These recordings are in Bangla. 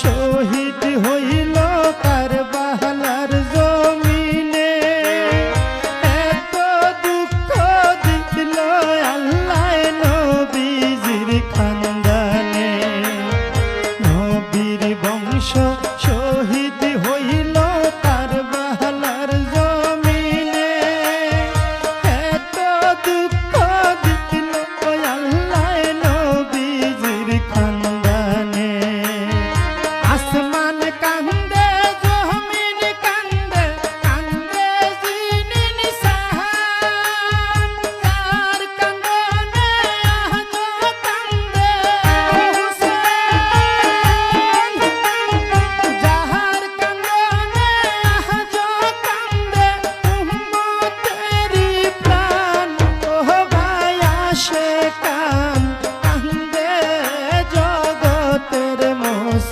শহীদ হইল তা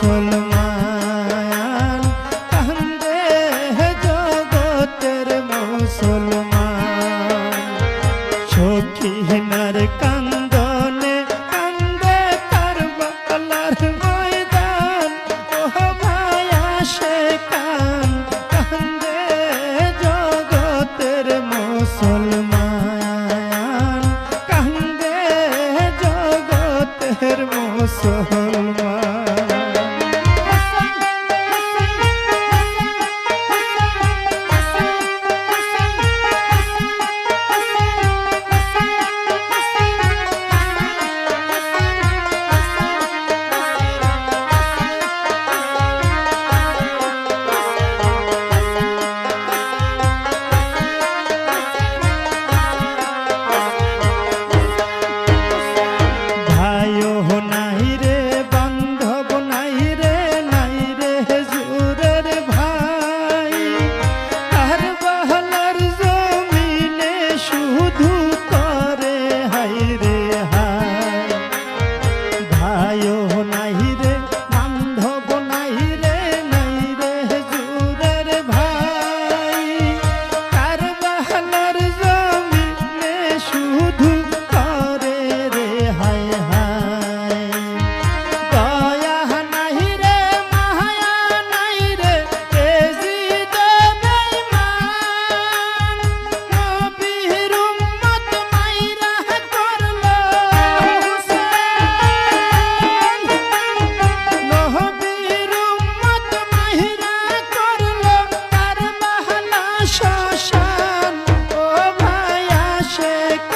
মুসলমান কান্দে জগতের মুসলমান। সখী নার কান shake